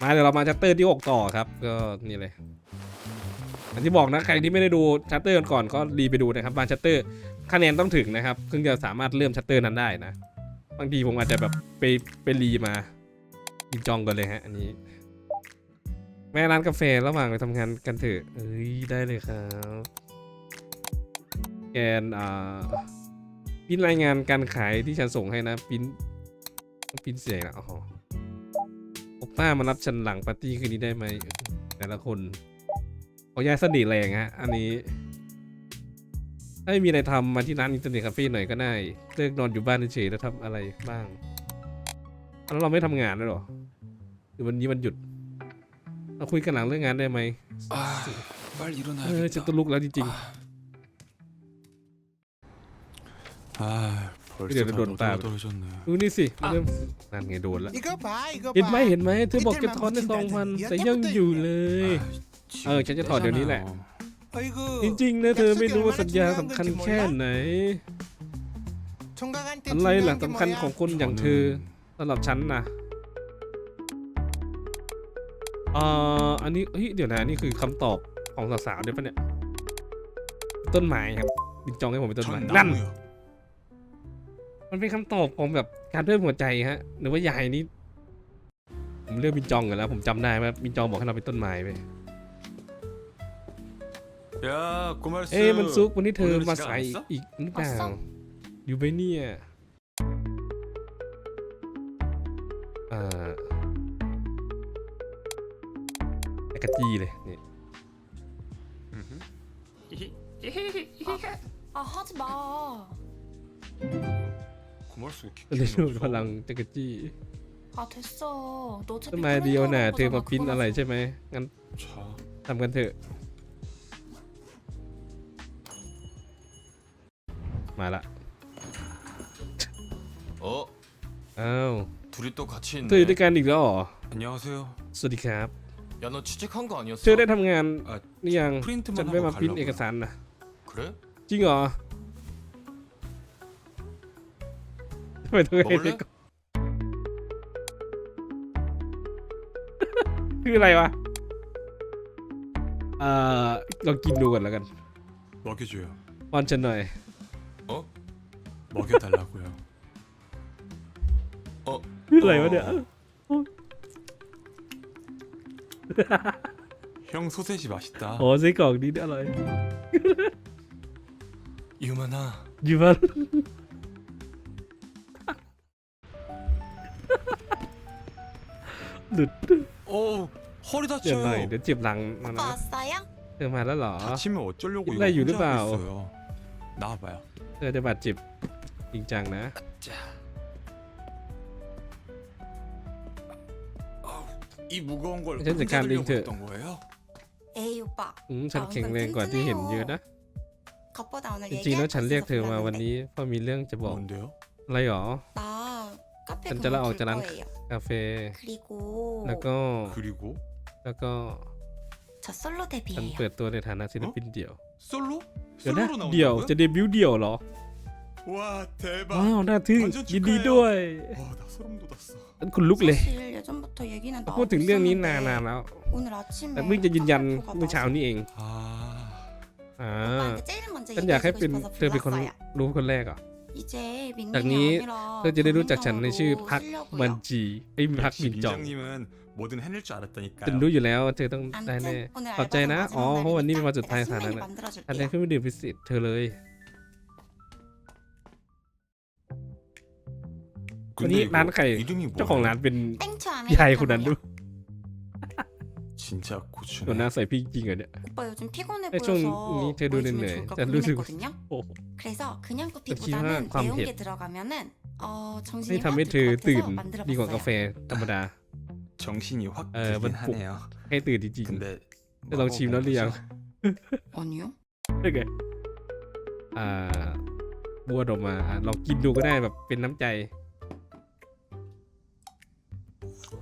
มาเดี๋ยวเรามาชัตเตอร์ที่ 6 ต่อครับ ก็นี่เลยอันที่บอกนะใครที่ไม่ได้ดูชัตเตอร์ก่อนก็รีไปดูนะครับบางชัตเตอร์คะแนนต้องถึงนะครับถึงจะสามารถเริ่มชัตเตอร์นั้นได้นะ บางทีผมอาจจะแบบไปไปรีมายิงจองกันเลยฮะอันนี้ แม่ร้านกาแฟระหว่างไปทำงานกันเถอะเอ้ยได้เลยครับแกนอ่าพินรายงานการขายที่ฉันส่งให้นะพินพินเสียงนะอ๋อ ป้ามารับฉันหลังปาร์ตี้คืนนี้ได้ไหม แต่ละคนเขาย้ายสนิทแรงฮะ อันนี้ถ้าไม่มีอะไรทำมาที่ร้านอินเทอร์เน็ตคาเฟ่หน่อยก็ได้เลิกนอนอยู่บ้านเฉยแล้วทำอะไรบ้าง แล้วเราไม่ทำงานแล้วหรอหรือวันนี้มันหยุด เราคุยกันหลังเรื่องงานได้ไหมเออฉันต้ลุกแล้วจริงๆ 아, 이래, 벌써 다 넌 나- 떨어졌네. ๆ ดูนี่สิเริ่มนั่นไงโดนแล้ว 이거 봐, 이거 เห็นไหม 봐. เห็นไหมเธอบอกจะทอนได้สองพันแต่ยังอยู่เลย 지금 어, 진짜 더 때잖아요. 연이네. 어이구. จริงๆนะเธอไม่รู้ว่าสัญญาสำคัญแค่ไหน 총각한테 อะไรหลัก 중요한 게 สำคัญ 뭐야? ของคนอย่างเธอสำหรับฉันนะอ่าอันนี้เฮ้ยเดี๋ยวนะนี่คือคำตอบของสาวๆด้วยปะเนี่ย ต้นไม้ครับบินจองให้ผมเป็นต้นไม้ 전 นั่น 나무요. มันเป็นคำตอบของแบบการเพิ่มหัวใจฮะ หรือว่ายายนี่ผมเลือกบินจองกันแล้ว ผมจำได้ว่าบินจองบอกให้เราเป็นต้นไม้ไป 야, 고말스. เอ๊ะมันซุกวันนี้เธอ 오늘은 มา 시간 สาย 안 했어? อีกหรือเปล่า 왔어? อยู่ไหมเนี่ยอ่าไอกระจีเลยนี่ 아 하지 마. 고말스 เรียกพลังจักรจี้ 아 됐어. 너 어차피 ต้นไม้เดียวน่ะ 프린트하는 เธอมา 거잖아, พิมพ์อะไร 그거라서. ใช่ไหมงั้น 자, ทำกันเถอะ มาละ 어, อ้าว 둘이 또 같이 เธออยู่ 있네. ด้วยกันอีกแล้วเหรอ 안녕하세요. สวัสดีครับ 야, 너 취직한 거 เธอได้ 아니었어? ทำงาน อ่ะ หรือยัง 프린트만 ฉันไม่มา 하고 พิมพ์เอก 가려고요. สารนะ 그래? จริงเหรอ ทำไมต้องให้ 먹을래? เด็กก่อนคืออะไรวะเอ่อลองกินดูก่อนแล้วกัน 먹여줘요. ป้อนฉันหน่อย 어? 먹여달라고요. คืออะไรวะเนี่ย 형 소세지 맛있다. โอ้ไส้กรอกนี้อร่อย 유만아, อยู่บ้าน หลุด 어, 허리 เจ็บหน่อย 다쳐요. เดี๋ยวเจ็บหลังมานะ 오빠 왔어요? เธอมาแล้วเหรอ 다치면 어쩌려고 이거 나 혼자 유리봐. 하고 있어요. 나와봐요. เธอจะบาดเจ็บจริงจังนะ 자. 아우, 이 무거운 걸 괜찮지, 혼자 들려고 칸링트. 했던 거예요? 에이 오빠. อืมฉันแข็งแรงกว่าที่เห็นเยอะนะ 겉보다 오늘 จริงๆ 얘기할 แล้ว 거 ฉันเรียก 있어서 เธอมาวัน 불렀는데. นี้เพราะมีเรื่องจะบอก 뭔데요? อะไรหรอ 나 카페 전 잘라- 어, 그만둘 잘라- 거예요. กาแฟ 그리고 แล้วก็ 그리고 แล้วก็ 저 솔로 ฉัน 데뷔해요. เปิดตัวในฐานะศิลปินเดี่ยว 솔로? เดี๋ยวนะ 솔로로 เดี่ยว 나온다고요? จะเดบิวต์เดี่ยวเหรอ 와 대박. ว้าวน่าทึ่ง 완전 ยินดี 축하해요. ด้วย 와, 나 소름 돋았어. ฉันขนลุกเลย 사실 예전부터 얘기는 พูดถึงเรื่องนี้ 나오고 นาน 있었는데 ๆแล้ว 오늘 아침에 แต่เพิ่งจะยืนยัน 카페 เมื่อเช้า 나와서 นี้เอง 아, อ่า 오빠한테 제일 먼저 ฉันอยากให้ 얘기해주고 เป็น 싶어서 เธอเป็นคน 불렀어요. รู้คนแรกอ่ะ 이제 จาก 민님이 นี้ 아니라 เธอจะได้รู้จักฉันในชื่อพัก 본명으로 มัน 쓰려고요. จีไอ้ยพัก 역시 มินจอง 민정님은 뭐든 해낼 줄 알았다니까요. ฉันรู้อยู่แล้วว่าเธอต้องได้แน่ 아무튼 오늘 ขอบใจนะ 알바생 อ๋อ เพราะวันนี้เป็นวัน 마지막 สุดท้าย 날이니까 สถานะ 내가 นะ 신메뉴 ฉันได้ 만들어줄게요. ขึ้นไปดื่มพิเศษเธอเลย 근데 아니, 이거 나는 가요. 이름이 เจ้าของ 뭐예요? ร้านเป็น 땡초 ยายคนนั้นด้วย 아메리카노요. 진짜 ตัวหน้า 고추네. ใส่พริกจริงเหรอเนี่ย 오빠 요즘 피곤해 아, 좀 보여서 이 태도는 뭐 해주면 네. 좋을까 자, 루즈 고민했거든요. โอ้โห 그래서 그냥 하지만 커피보다는 ความ 매운 เผ็ด 게 들어가면은 어 ให้ 정신이 ทำให้ 확 เธอ 들 것 ตื่น 같아서 ดีกว่ากาแฟ 만들어봤어요. ธรรมดา 정신이 확 에, 들긴 뭐, 하네요. ให้ตื่นจริง 근데 네, 너 지금 너 리ang. 먹어보죠. 아니요? ๆได้ไงอ่าบวดออกมาอ่ะลองกินดูก็ได้แบบเป็นน้ำใจ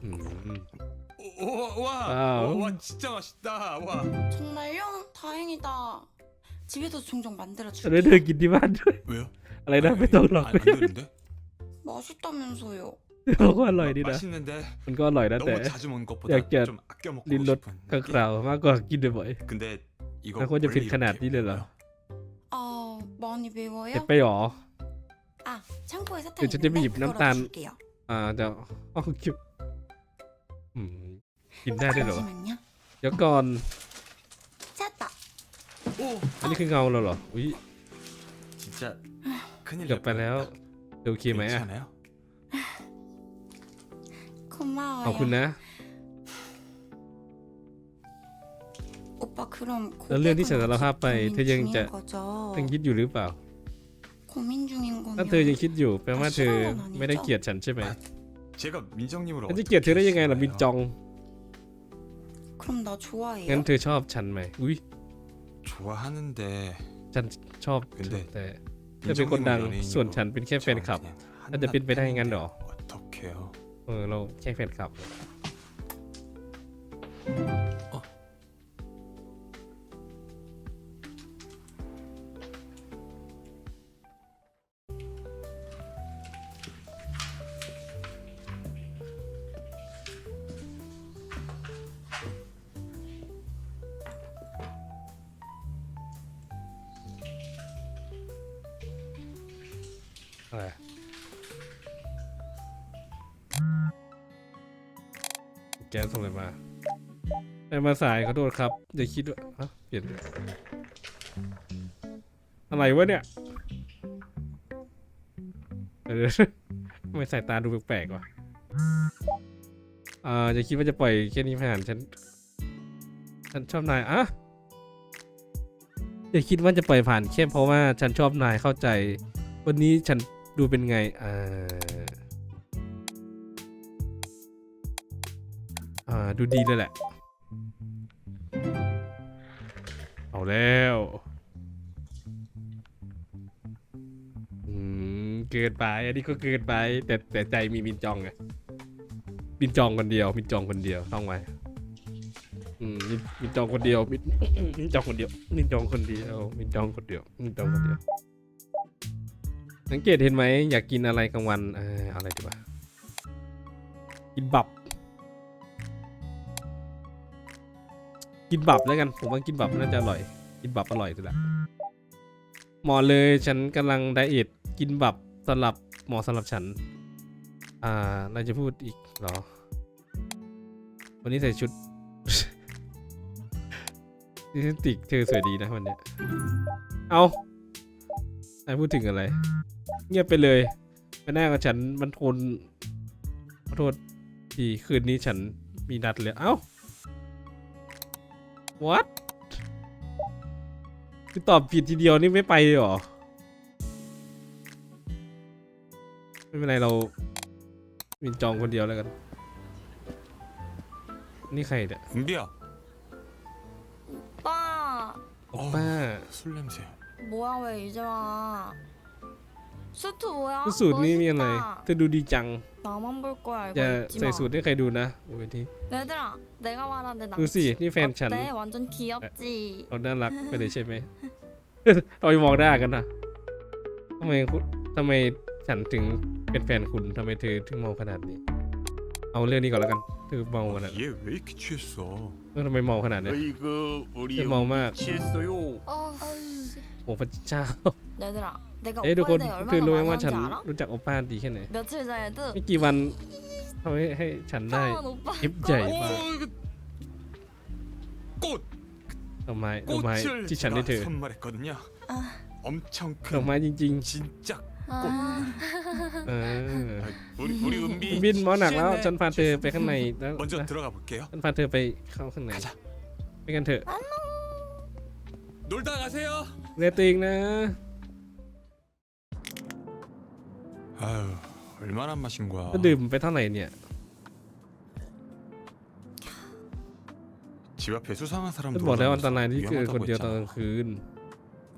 อืม 오, 와, 와우. 와, 와, 진짜 맛있다. 와. 정말요? 다행이다. 집에서 종종 แล้ว 만들어줄게요. เธอกินที่บ้านด้วย 왜요? อะไรนะไม่ต้องหรอก 안, 안 되는데? 맛있다면서요. บอกว่าอร่อยดีนะ 맛있는데 มันก็อร่อยนะแต่ 너무 자주 먹는 것보다 약간 좀 아껴 먹고 릴롯 싶은 ก็กล่าวมากกว่ากินบ่อย 근데 이거 ๆแล้วควรจะ 원래 ผิดขนาด 이렇게 นี้เลยเหรอ 매워요? 아 많이 매워요? เผ็ดไปหรอ 아 창고에 사탕 그 진짜 있는데 맵, 그거라도 남단. 줄게요 อ่าจะอ๋อคิวอืม กินได้ด้วยเหรอ 잠시만요 เดี๋ยวก่อน 찾았다 오 อันนี้คือเงาเราเหรอ อุ้ย 진짜 큰일 เกือบไปแล้วเดี๋ยวโอเคไหมอ่ะ 괜찮아요? ขอบคุณ 고마워요 นะ 오빠 그럼 난 รื่องที่ฉัน 고백은 สารภาพไป 아직 เธอยัง 고민 จะ 중인 거죠 ยังคิดอยู่หรือเปล่า 고민 중인 거면 ถ้าเธอยังคิดอยู่แปลว่าเธอไม่ได้เกลียดฉันใช่ไหม 제가 민정님을 ฉันจะเกลียดเธอได้ยังไงล่ะมินจอง 그럼 나 좋아해요? งั้นเธอชอบฉันไหมอุ้ย 좋아하는데 ฉันชอบเธอแต่ เธอเป็นคนดัง ส่วนฉันเป็นแค่แฟนคลับ น่าจะเป็นไปได้งั้นเหรอ 어떡해요 เออเราแค่แฟนคลับ แกส่งอะไรมาไอ้มาสายขอโทษครับ อย่าคิดว่าเปลี่ยน อะไรวะเนี่ยเออทำไมสายตาดูแปลกๆวะอ่าอย่าคิดว่าจะปล่อยแค่นี้ผ่านฉัน ฉันชอบนายอะอย่าคิดว่าจะปล่อยผ่านแค่เพราะว่าฉันชอบนายเข้าใจ วันนี้ฉัน ดูเป็นไง อ่า อ่า ดูดีเลยแหละ เอาแล้วอืมเกินไป อันนี้ก็เกินไป แต่แต่ใจมีมินจองไงมินจองคนเดียว มินจองคนเดียวต้องไว้อืมมินจองคนเดียวมินมินจองคนเดียวมินจองคนเดียวมินจองคนเดียวมินจองคนเดียว สังเกตเห็นไหมอยากกินอะไรกลางวันเอออะไรดีวะกินบับ กินบับแล้วกันผมว่ากินบับน่าจะอร่อย กินบับอร่อยสุดละหมอเลยฉันกำลังไดเอทกินบับสำหรับหมอสำหรับฉัน อ่าเราจะพูดอีกเหรอ วันนี้ใส่ชุดดิสติกเธอสวยดีนะวันเนี้ยเอานายพูดถึงอะไร เงียบไปเลยไปหน้ากับฉันมันทนขอโทษทีคืนนี้ฉันมีนัดเลย เอ้า what คือตอบผิดทีเดียวนี่ไม่ไปเลยเหรอ ไม่เป็นไรเรามินจองคนเดียวแล้วกัน นี่ใครเนี่ย 은비야 오빠 ป้า 술 냄새 뭐야 왜 이제 와 สูตรถูกวสูตรนี้มีอะไรเธอดูดีจังจะใส่สูตรให้ใครดูนะโอ้ยที่ดูสินี่แฟนฉันเอาน่ารักไปเลยใช่ไหมเราจะมองได้กันนะทำไมทำไมฉันถึงเป็นแฟนคุณทำไมเธอถึงมองขนาดนี้ เอาเรื่องนี้ก่อนแล้วกันเธอมองขนาดนี้ทำไมมองขนาดนี้เธอเมามากโอ้พระเจ้า 얘들아 내가 เอ้ยทุกคน 오빠에 대해 คือ 얼마나 รู้ไหม 많이 ว่าฉัน 하는지 알아? รู้จักโอป้าดีแค่ไหน 며칠 전에도 ไม่กี่วันทำให้ให้ฉันได้ 차원 오빠 힙 자이. 오 봐. 이거 꽃 ดอกไม้ดอกไม้ 꽃을 ที่ฉันได้ 제가 เธอ 선물했거든요 아. 엄청 ดอก 큰 ไม้จริง 진짜 아, ๆ เออ 아, 우리 우리 은비 บินหมอหนักแล้ว 취했네. ฉันพาเธอไปข้างในแล้ว 먼저 นะ 들어가 볼게요 ฉันพาเธอไปเข้าข้างใน 가자 ไปกันเถอะ 놀다 가세요 เรียตัวเองนะ 아유 얼마나 마신 거야 ก็ดื่มไปเท่าไหร่เนี่ย 집 앞에 수상한 사람 ฉันบอกแล้วอันต 돌아다녀서 รายที่เกิดคน 위험하다고 เดียวตอนกลาง 했잖아 คืน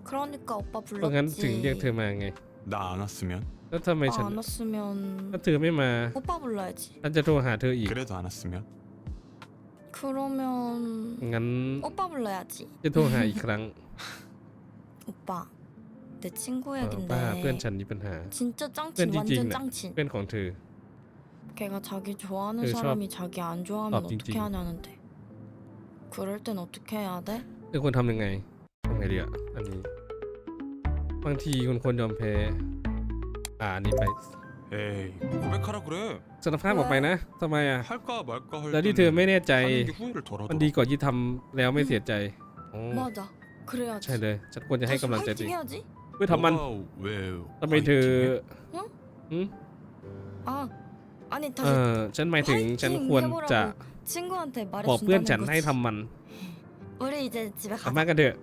그러니까 오빠 เพราะงั้นถึงเรียกเธ 불렀지 อมาไง 나 안 왔으면 แล้วทำไมฉัน 안 왔으면 ถ้าเธอไม่มา 오빠 불러야지 ฉันจะโทรหาเธออีก 그래도 안 왔으면 그러면 งั้น 오빠 불러야지 จะโทรหาอีกครั้ง 오빠 내 친구 เออป้าเพื่อน 얘긴데 ฉันมีปัญหา 진짜 짱친 왠지 완전 찍네. 짱친 เพื่อนของเธอ 걔가 자기 좋아하는 그, 저- 사람이 자기 안 좋아하면 아, 어떻게 찡찡이. 하냐는데. 그럴 땐 어떻게 해야 돼? คือควรทำยังไงทำไงดีอ่ะ อันนี้ บางทีคุณควรยอมแพ้ อ่าอันนี้ไป 에이 고백하라 그래 สารภาพออกไปนะทำไมอ่ะ 할까 말까 할 แล้วที่เธอไม่แน่ใจ 하는 게 후회를 덜하더라 มันดีกว่าที่ทำแล้วไม่เสียใจอ๋อ 맞아. 그래야지. ใช่เลย ฉันควรจะให้ 다시 กำลังใจตัว 화이팅 เอง 해야지. เพื่อทำมัน 너가 왜 ทำไมเธอ 화이팅해? หืม 아, 아니 เอ 다시 อฉันหมายถึง 화이팅 ฉันควรจะ 해보라고 친구한테 บอกเพื่อนฉัน 말해준다는 ให้ 거지. ทำมัน 우리 이제 집에 กลับ 가자. บ้านกันเถอะ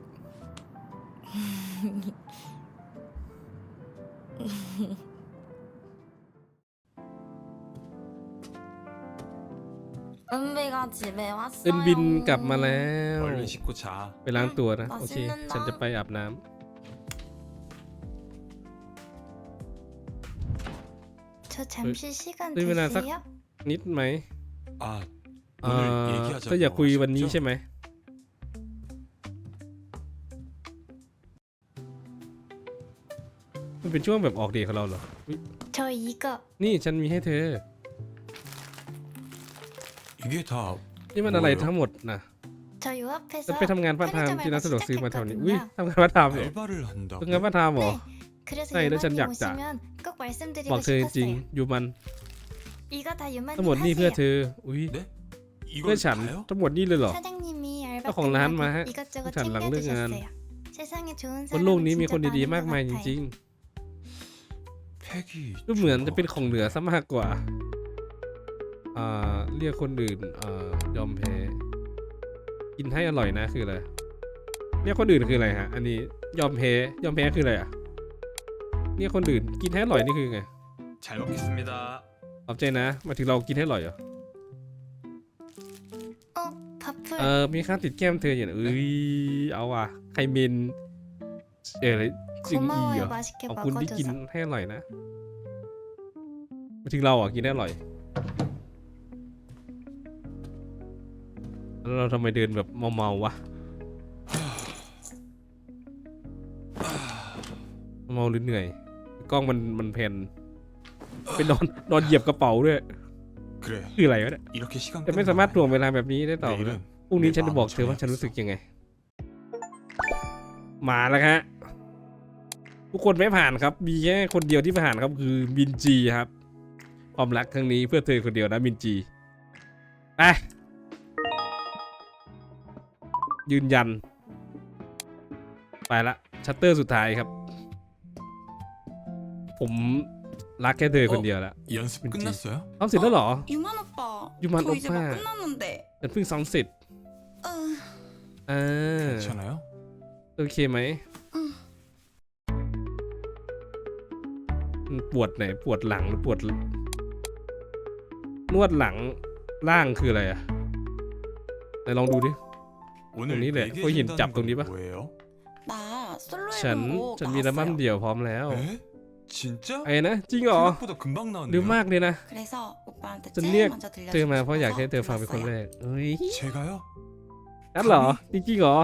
은비가 집에 왔어요. เอินบินกลับมาแล้ว 얼른 씻고 자 ไปล้างตัวนะ อ่ะ โอเค เสร็จแล้วนะ ฉันจะไปอาบน้ำ 저 잠시 시간 네, 왜 나- 되세요? นิดไหม 아 เอ่ 오늘 อ 얘기하자고 ก็อยากคุยวันนี้ 하셨죠? ใช่ไหม มันเป็นช่วงแบบออกเดทของเราเหรออุ๊ย 저 이거 นี่ฉันมีให้เธอ 이게 다 นี่มันอะไรทั้งหมดนะ 저 요 앞에서 จะไปทำงานพาร์ทไทม์ที่ร้านสะดวกซื้อมาแถวนี้อุ้ย 시작했거든요. ทำงานพาร์ทไทม์เหรอ 알바를 한다고 ทำงานพาร์ทไทม์เหรอ 네. ใช่แล้วฉันอยากจะบอกเธอจริงอยู่มันทั้งหมดนี่เพื่อเธอ อุ้ยเพื่อฉันทั้งหมดนี่เลยเหรอเจ้าของร้านมาฮะฉันหลังเรื่องงานบนโลกนี้มีคนดีๆมากมายจริงๆดูเหมือนจะเป็นของเหนือซะมากกว่าอ่าเรียกคนอื่นอยอมแพ้กินให้อร่อยนะคืออะไรเรียกคนอื่นคืออะไรฮะ อันนี้ยอมแพ้ยอมแพ้คืออะไรอะ เรียกคนอื่น กินให้อร่อยนี่คือไง 잘 먹겠습니다 ขอบใจนะหมายถึงเรากินให้อร่อยเหรอ 어, 밥풀. เออ มีข้าวติดแก้มเธออย่างเอ้ย เอาว่ะใครเมนเออจึงอีเหร 고마워요. อ 맛있게 ขอบคุณที่กิน 먹어줘서. ให้อร่อยนะหมายถึงเราอ่ะกินได้อร่อย แล้วเราทำไมเดินแบบเมาๆวะ เมาหรือเหนื่อย กล้องมันมันเพนไปนอนนอนเหยียบกระเป๋าด้วยคืออะไรวะเนี่ยจะไม่สามารถถ่วงเวลาแบบนี้ได้ต่อพรุ่งนี้ฉันจะบอกเธอว่าฉันรู้สึกยังไง มาแล้วฮะทุกคนไม่ผ่านครับ มีแค่คนเดียวที่ผ่านครับคือบินจีครับ ความรักครั้งนี้เพื่อเธอคนเดียวนะบินจีไปยืนยัน ไปละชัตเตอร์สุดท้ายครับ ผมรักแค่เธอคนเดียวละ 연습 끝났어요? เอาเสร็จแล้วเหรอ 유만 오빠. 유만 저 이제 막 오빠. 끝났는데. ฉันเพิ่งซ้อมเสร็จ 어, อ่า 괜찮아요? โอเคไหมมันปวดไหน ปวดหลังหรือปวด นวดหลังล่างคืออะไรอ่ะไหนลองดูดิ 오늘 언니, 네. 얘기해 거기 준다는 잡동 건 리바? 뭐예요? 나 솔로 ฉัน 앨범 ฉันมีอัลบั้ม 나왔어요. เดี่ยวพร้อมแล้ว 에? 진짜? ไอ้นะ จริงเหรอ 생각보다 금방 เร็ว 나왔네요 มากเลยนะ 그래서 오빠한테 전 제일 리액 먼저 เธอ 들려주고 มาเพราะอยากให้ 싶어서 เธอฟังเป็นคนแร 불렀어요. กเอ้ย 제가요? นั่นเหรอ จริงๆเหรอ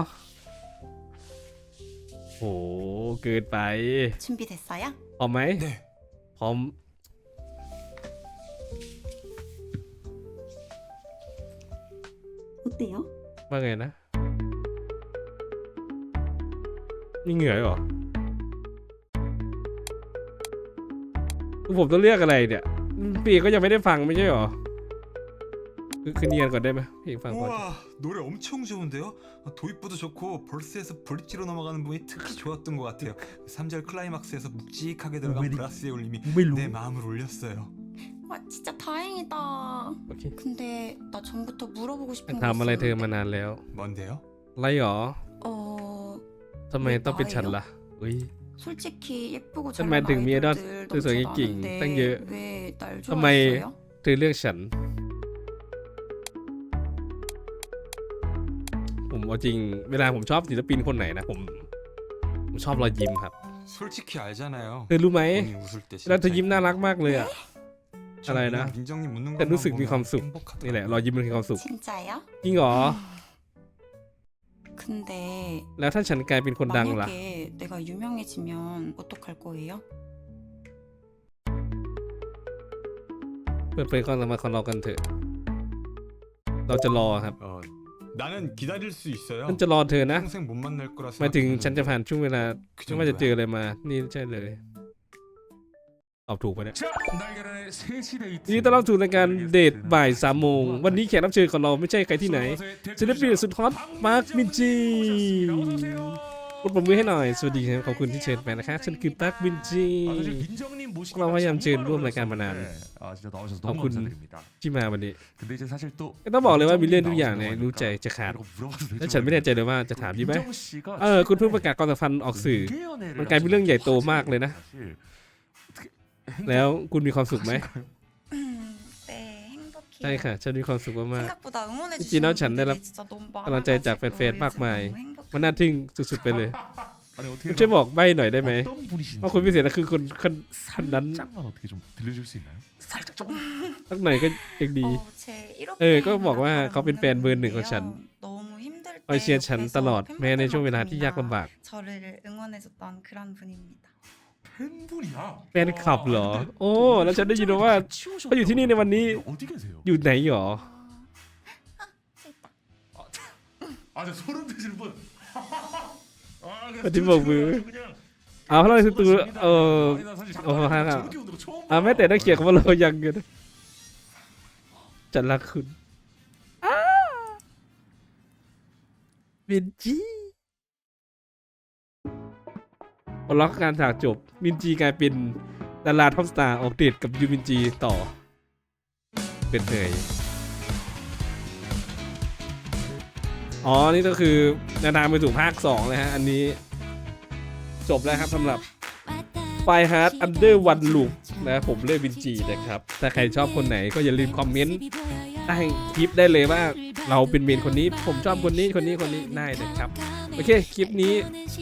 โห เกินไป 준비됐어요? พร้อมไหม 네 พร้อม 어때요? ว่าไงนะ มีเหงื่อด้วยเหรอ ผมต้องเลือกอะไรเนี่ยปีก็ยังไม่ได้ฟังไม่ใช่เหรอ คือคือเนียนก่อนได้ไหมเพลงฟังก่อน 우와 노래 엄청 좋은데요? 도입부도 좋고 벌스에서 브릿지로 넘어가는 부분이 특히 좋았던 것 같아요 3절 클라이막스에서 묵직하게 들어간 왜 이리- 브라스의 울림이 ไม่รู้ 내 마음을 울렸어요 와 진짜 다행이다. โอเค 근데 나 전부터 물어보고 싶은 거 ถามอะไรเธอมา 있었는데. นานแล้ว 뭔데요? อะไรหรอ 어 ทำไมต้องเป็นฉันล่ะอุ้ย 솔직히 예쁘고 정말 잘난 등미에다 아이돌들 너무 세상에 낑, 많은데 땡겨. 왜날 정말 좋아했어요? เธอเลือกฉัน ผมเอาจริง เวลาผมชอบศิลปินคนไหนนะ ผม ผมชอบรอยยิ้มครับ 솔직히 알잖아요 เธอรู้ไหม 본인 웃을 때 เวลาเธอยิ้มน่ารักมากเลยอ่ะ 전 알아요, 그냥 나. 민정님 웃는 근데 것만 루스 보면 미감수. 행복하더라고요. นี่แหละ รอยยิ้มมันคือความสุข 진짜요? จริงเหรอ 근데 แล้วถ้าฉันกลายเป็นคนดังล่ะ 만약에 내가 유명해지면 어떡할 거예요? เปิดเผยความสามารถของเรากันเถอะ เราจะรอครับ 어, 나는 기다릴 수 있어요. ฉันจะรอเธอนะ 평생 못 만날 거라 หมายถึงฉัน 생각했는데 จะผ่านช่วงเวลา 그 ไม่ว่าจะเจอ 정도야. อะไรมา นี่ใช่เลย อาถูกปะเนี่ยินดีต้อนรับสู่รายการเดทบ่ายสามโมง วันนี้แขกรับเชิญของเราไม่ใช่ใครที่ไหนศิลปินสุดฮอตมาร์คมินจีกดปมมือให้หน่อย สวัสดีครับ ขอบคุณที่เชิญไปนะครับฉันคือตั๊กมินจีเราพยายามเชิญร่วมรายการมานาน ขอบคุณที่มาวันนี้ต้องบอกเลยว่ามีเรื่องทุกอย่างเนี่ยรู้ใจจะขาด และฉันไม่แน่ใจเลยว่าจะถามยี่ไหมเออ คุณเพิ่งประกาศกองมสัมพันออกสื่อ มันกลายเป็นเรื่องใหญ่โตมากเลยนะ แล้วคุณมีความสุขไหม 음, 네 행복해요. ใช่ค่ะ ฉันมีความสุขมาก 생각보다 응원해 진짜 나 주시는 잔 내라- 분들이 진짜 너무 그런 짤 짝, 많아가지고 팬, 팬, 막 요즘 마이. 너무 행복해요. ๆมันน่าทึ่งสุดๆไปเลย 아니 어떻게 คุณช่วยบอกใบหน่อยได้ไหม 어떤 분이신지 ว่าคนพิเศษนะคือคนคนคนนั้น 살짝만 어떻게 좀 들려줄 수 있나요? 살짝 좀 สักหน่อยก็ยังดี 어, 제 เออ 1호 ก็บอกว่าเขาเป็นแฟนเบอร์หนึ่งของฉัน 너무 힘들 คอย 때 เชียร์ฉันตลอด 옆에서 แม้ในช่วงเวลาที่ยากลำบาก 저를 응원해줬던 그런 분입니다. 팬분이야. แฟนคลับเหรอ โอ้ แล้วฉันได้ยินมาว่าเขาอยู่ที่นี่ในวันนี้ 어디 계세요? อยู่ไหนหรอ 아, 저 소름 돋을 분. 아, 그냥 어디 뭐, 뭐. 그냥 เอาเพราะเราคือตัวเออ 아니, 나 사실 어, 하나. 저렇게 오는 거 처음 อ่า 봐. แม้แต่นักเขียนของเรายังกันฉันรักคุณอ้ามินจี พอล็อกการฉากจบ มินจีกลายเป็นดาราท็อปสตาร์ออกเดทกับยูมินจีต่อ เป็นเผยอ๋อ นี่ก็คือแนวทางไปสู่ภาค 2 เลยฮะ อันนี้ จบแล้วครับสำหรับไฟฮาร์ดอันเดอร์วันลูปนะผมเลือกวินจีนะครับ ถ้าใครชอบคนไหนก็อย่าลืมคอมเมนต์ใต้คลิปได้เลยว่า เราเป็นเมนคนนี้ ผมชอบคนนี้คนนี้คนนี้ได้นะครับ โอเค คลิปนี้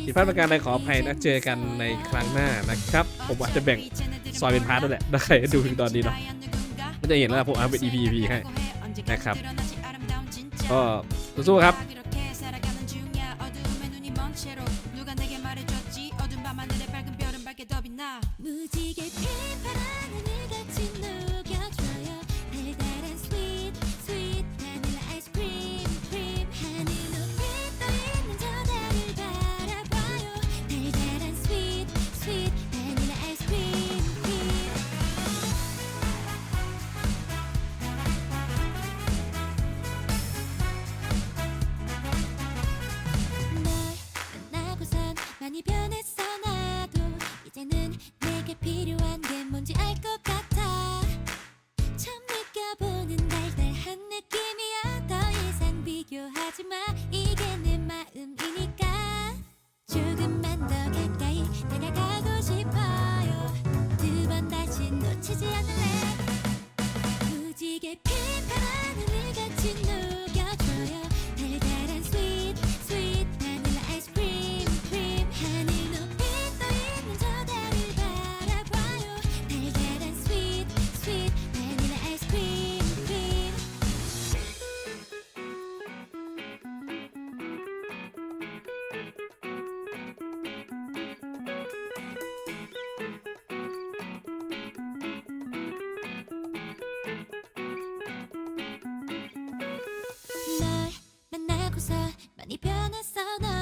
ผิดพลาดประการใดขออภัยนะ เจอกันในครั้งหน้านะครับ ผมอาจจะแบ่งซอยเป็นพาร์ทด้วยแหละได้ดูถึงตอนนี้เนาะก็จะเห็นแล้วผมเอาเป็น EP EP ให้นะครับ ก็สู้ๆครับ 무지개 피 많이 변했어 너